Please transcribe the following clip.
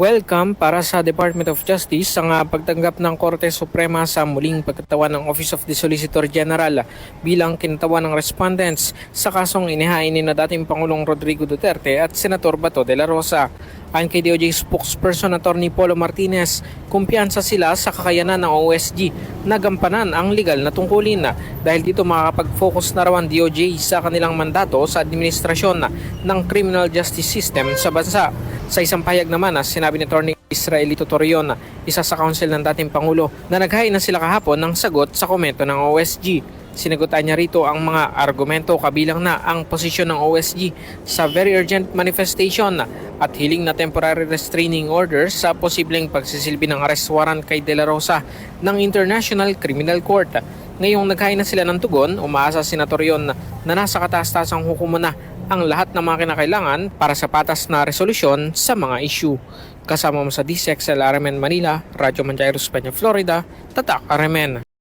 Welcome para sa Department of Justice sa nga pagtanggap ng Korte Suprema sa muling pagkatawan ng Office of the Solicitor General bilang kinatawan ng respondents sa kasong inihain ni na dating Pangulong Rodrigo Duterte at Senator Bato de la Rosa. Ayon kay DOJ spokesperson Attorney Polo Martinez, kumpiyansa sila sa kakayanan ng OSG na gampanan ang legal na tungkulin na dahil dito makakapag-focus na raw ang DOJ sa kanilang mandato sa administrasyon ng criminal justice system sa bansa. Sa isang pahayag naman na sinabi ni Attorney Israelito Torreon na isa sa counsel ng dating Pangulo na naghain na sila kahapon ng sagot sa komento ng OSG. Sinagutan niya rito ang mga argumento kabilang na ang posisyon ng OSG sa very urgent manifestation at hiling na temporary restraining order sa posibleng pagsisilbi ng arrest warrant kay De La Rosa ng International Criminal Court. Ngayong naghain na sila ng tugon, umaasa si Torreon na, na nasa kataas-tasang hukuman na ang lahat ng mga kinakailangan para sa patas na resolusyon sa mga issue. Kasama mo sa DCXL RMN Manila, Radyo Manjairos, Peña, Florida, Tatak RMN.